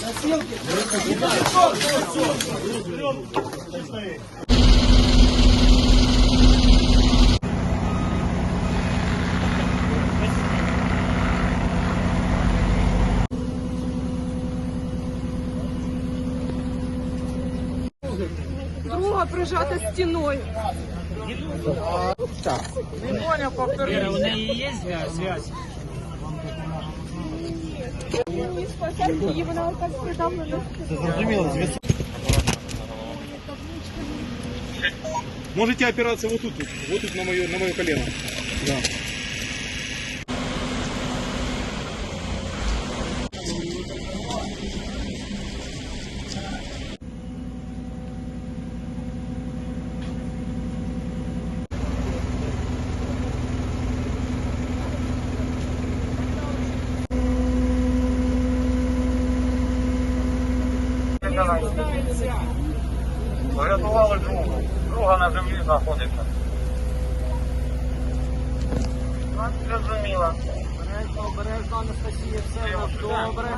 Носилки. Друга прижата стіною. Вера, у неї є зв'язь? зв'язь? Ні, спасати її, вона так придавлена. Можете опираться вот тут, вот тут на мое, на мое колено. Да. Врятували другу. Друга на землі знаходиться. Зрозуміло. Обережно, обережно, Анастасія, все у нас добре.